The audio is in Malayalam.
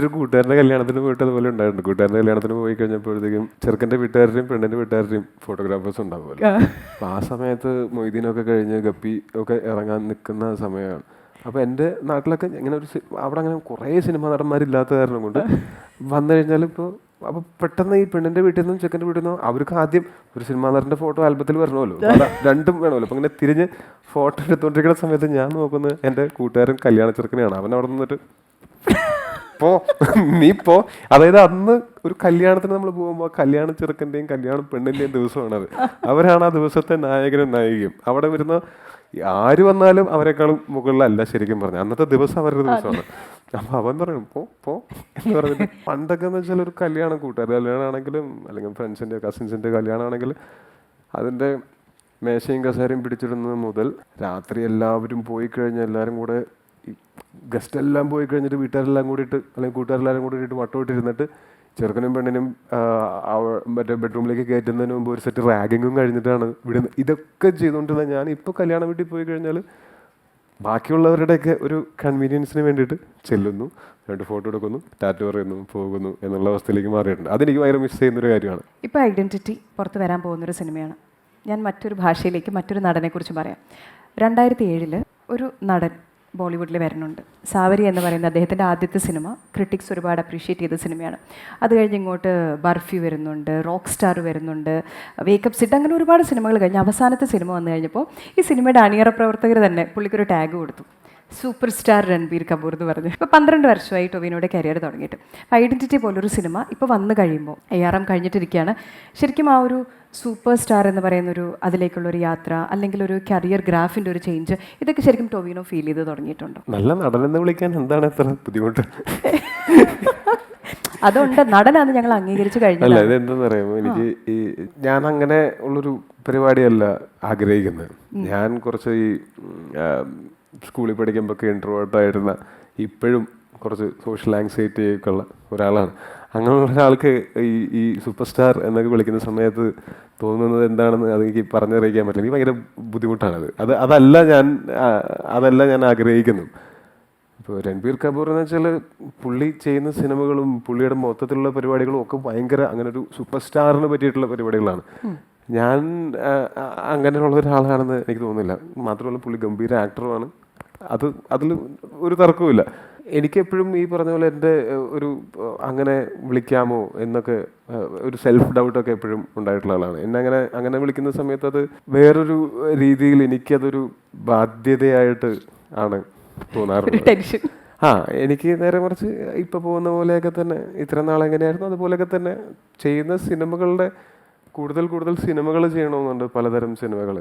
എന്റെ ഒരു കൂട്ടുകാരന്റെ കല്യാണത്തിന് പോയിട്ട് അതുപോലെ ഉണ്ടായിട്ടുണ്ട്. കൂട്ടുകാരന്റെ കല്യാണത്തിന് പോയി കഴിഞ്ഞപ്പോഴത്തേക്കും ചെറുക്കന്റെ വീട്ടുകാരുടെയും പെണ്ണിന്റെ വീട്ടുകാരുടെയും ഫോട്ടോഗ്രാഫേഴ്സ് ഉണ്ടാവുമല്ലോ. അപ്പോൾ ആ സമയത്ത് മൊയ്തീനൊക്കെ കഴിഞ്ഞ് ഗപ്പി ഒക്കെ ഇറങ്ങാൻ നിൽക്കുന്ന സമയമാണ്. അപ്പോൾ എന്റെ നാട്ടിലൊക്കെ ഇങ്ങനെ ഒരു അവിടെ അങ്ങനെ കുറേ സിനിമ നടന്മാരില്ലാത്ത കാരണം കൊണ്ട് വന്നു കഴിഞ്ഞാൽ ഇപ്പോൾ അപ്പോൾ പെട്ടെന്ന് ഈ പെണ്ണിന്റെ വീട്ടിൽ നിന്നും ചെക്കന്റെ വീട്ടിൽ നിന്നും അവർക്ക് ആദ്യം ഒരു സിനിമാ നടന്റെ ഫോട്ടോ ആൽബത്തിൽ വരണമല്ലോ. രണ്ടും വേണമല്ലോ. അപ്പം ഇങ്ങനെ തിരിഞ്ഞ് ഫോട്ടോ എടുത്തുകൊണ്ടിരിക്കുന്ന സമയത്ത് ഞാൻ നോക്കുന്നത് എന്റെ കൂട്ടുകാരൻ കല്യാണ ചെറുക്കനെയാണ്. അവൻ അവിടെ നിന്നിട്ട് പോ നീ പോ അതായത് അന്ന് ഒരു കല്യാണത്തിന് നമ്മൾ പോകുമ്പോൾ കല്യാണ ചെറുക്കന്റെയും കല്യാണ പെണ്ണിന്റെയും ദിവസമാണത് അവരാണ് ആ ദിവസത്തെ നായകനും നായികയും. അവിടെ വരുന്ന ആര് വന്നാലും അവരെക്കാളും മുകളിലല്ല ശരിക്കും പറഞ്ഞു. അന്നത്തെ ദിവസം അവരുടെ ദിവസമാണ്. അപ്പൊ അവൻ പറയും പോ പോ എന്ന് പറഞ്ഞു പണ്ടൊക്കെ എന്ന് വെച്ചാൽ ഒരു കല്യാണം കൂട്ടുകാർ കല്യാണമാണെങ്കിലും അല്ലെങ്കിൽ ഫ്രണ്ട്സിന്റെ കസിൻസിന്റെ കല്യാണമാണെങ്കിൽ അതിന്റെ മേശയും കസേരയും പിടിച്ചിടുന്നത് മുതൽ രാത്രി എല്ലാവരും പോയി കഴിഞ്ഞ് എല്ലാവരും കൂടെ ഗസ്റ്റ് പോയി കഴിഞ്ഞിട്ട് വീട്ടുകാരെല്ലാം കൂടിയിട്ട് അല്ലെങ്കിൽ കൂട്ടുകാരെല്ലാവരും കൂടിയിട്ട് വട്ടമിട്ടിരുന്നിട്ട് ചെറുക്കനും പെണ്ണിനും മറ്റേ ബെഡ്റൂമിലേക്ക് കയറ്റുന്നതിന് മുമ്പ് ഒരു സെറ്റ് റാഗിങ്ങും കഴിഞ്ഞിട്ടാണ് വിടുന്നത് ഇതൊക്കെ ചെയ്തുകൊണ്ടിരുന്ന ഞാൻ ഇപ്പോൾ കല്യാണ വീട്ടിൽ പോയി കഴിഞ്ഞാൽ ബാക്കിയുള്ളവരുടെയൊക്കെ ഒരു കൺവീനിയൻസിന് വേണ്ടിയിട്ട് ചെല്ലുന്നു രണ്ട് ഫോട്ടോ എടുക്കുന്നു ടാറ്റു പറയുന്നു പോകുന്നു എന്നുള്ള അവസ്ഥയിലേക്ക് മാറിയിട്ടുണ്ട്. അതെനിക്ക് ഭയങ്കര മിസ് ചെയ്യുന്ന ഒരു കാര്യമാണ്. ഇപ്പോൾ ഐഡന്റിറ്റി പുറത്ത് വരാൻ പോകുന്ന ഒരു സിനിമയാണ്. ഞാൻ മറ്റൊരു ഭാഷയിലേക്ക് മറ്റൊരു നടനെക്കുറിച്ച് പറയാം. രണ്ടായിരത്തി ഏഴിൽ ഒരു നടൻ ബോളിവുഡിൽ വരുന്നുണ്ട്. സാവരി എന്ന് പറയുന്ന അദ്ദേഹത്തിന്റെ ആദ്യത്തെ സിനിമ ക്രിട്ടിക്സ് ഒരുപാട് അപ്രീഷിയേറ്റ് ചെയ്ത സിനിമയാണ്. അത് കഴിഞ്ഞ് ഇങ്ങോട്ട് ബർഫി വരുന്നുണ്ട് റോക്ക് സ്റ്റാർ വരുന്നുണ്ട് വേക്കപ്പ് സിറ്റ് അങ്ങനെ ഒരുപാട് സിനിമകൾ കഴിഞ്ഞ് അവസാനത്തെ സിനിമ വന്നു കഴിഞ്ഞപ്പോൾ ഈ സിനിമയുടെ അണിയറ പ്രവർത്തകർ തന്നെ പുള്ളിക്കൊരു ടാഗ് കൊടുത്തു. സൂപ്പർ സ്റ്റാർ രൺബീർ കപൂർ എന്ന് പറഞ്ഞു. ഇപ്പോൾ പന്ത്രണ്ട് വർഷമായി ടൊവിനോയുടെ കരിയർ തുടങ്ങിയിട്ട്. ഐഡന്റിറ്റി പോലൊരു സിനിമ ഇപ്പോൾ വന്നു കഴിയുമ്പോൾ എ ആർ എം കഴിഞ്ഞിട്ടിരിക്കുകയാണ്. ശരിക്കും ആ ഒരു സൂപ്പർ സ്റ്റാർ എന്ന് പറയുന്ന പറയുന്നൊരു അതിലേക്കുള്ള ഒരു യാത്ര അല്ലെങ്കിൽ ഒരു കരിയർ ഗ്രാഫിന്റെ ഒരു ചേഞ്ച് ഇതൊക്കെ ശരിക്കും ടോവിനോ ഫീൽ ചെയ്ത് തുടങ്ങിയിട്ടുണ്ടോ? നല്ല നടനെന്ന് വിളിക്കാൻ എന്താണ് എത്ര ബുദ്ധിമുട്ട്? അതുകൊണ്ട് നടനാന്ന് ഞങ്ങൾ അംഗീകരിച്ച് കഴിഞ്ഞു അല്ല എനിക്ക് ഈ ഞാൻ അങ്ങനെ ഉള്ളൊരു പരിപാടിയല്ല ആഗ്രഹിക്കുന്നത്. ഞാൻ കുറച്ച് ഈ സ്കൂളിൽ പഠിക്കുമ്പോഴൊക്കെ ഇൻട്രോട്ടായിരുന്ന ഇപ്പോഴും കുറച്ച് സോഷ്യൽ ആങ്സൈറ്റി ഒക്കെ ഉള്ള ഒരാളാണ്. അങ്ങനെയുള്ള ഒരാൾക്ക് ഈ ഈ സൂപ്പർ സ്റ്റാർ എന്നൊക്കെ വിളിക്കുന്ന സമയത്ത് തോന്നുന്നത് എന്താണെന്ന് അതെനിക്ക് പറഞ്ഞറിയിക്കാൻ പറ്റില്ല. എനിക്ക് ഭയങ്കര ബുദ്ധിമുട്ടാണത്. അത് അതല്ല ഞാൻ അതല്ല ഞാൻ ആഗ്രഹിക്കുന്നു. ഇപ്പോൾ രൺബീർ കപൂർ എന്ന് വെച്ചാൽ പുള്ളി ചെയ്യുന്ന സിനിമകളും പുള്ളിയുടെ മൊത്തത്തിലുള്ള പരിപാടികളും ഒക്കെ ഭയങ്കര അങ്ങനെ ഒരു സൂപ്പർ സ്റ്റാറിന് പറ്റിയിട്ടുള്ള പരിപാടികളാണ്. ഞാൻ അങ്ങനെയുള്ള ഒരാളാണെന്ന് എനിക്ക് തോന്നുന്നില്ല. മാത്രമല്ല പുള്ളി ഗംഭീര ആക്ടറുമാണ് അത് അതിൽ ഒരു തർക്കവുമില്ല. എനിക്ക് എപ്പോഴും ഈ പറഞ്ഞ പോലെ എന്റെ ഒരു അങ്ങനെ വിളിക്കാമോ എന്നൊക്കെ ഒരു സെൽഫ് ഡൗട്ടൊക്കെ എപ്പോഴും ഉണ്ടായിട്ടുള്ള ആളാണ്. എന്നെ അങ്ങനെ അങ്ങനെ വിളിക്കുന്ന സമയത്ത് അത് വേറൊരു രീതിയിൽ എനിക്കതൊരു ബാധ്യതയായിട്ട് ആണ് തോന്നാറുള്ളത്. ടെൻഷൻ ആ എനിക്ക് നേരെ മറിച്ച് ഇപ്പൊ പോകുന്ന പോലെയൊക്കെ തന്നെ ഇത്ര നാൾ എങ്ങനെയായിരുന്നു അതുപോലെയൊക്കെ തന്നെ ചെയ്യുന്ന സിനിമകളുടെ കൂടുതൽ കൂടുതൽ സിനിമകൾ ചെയ്യണമെന്നുണ്ട് പലതരം സിനിമകൾ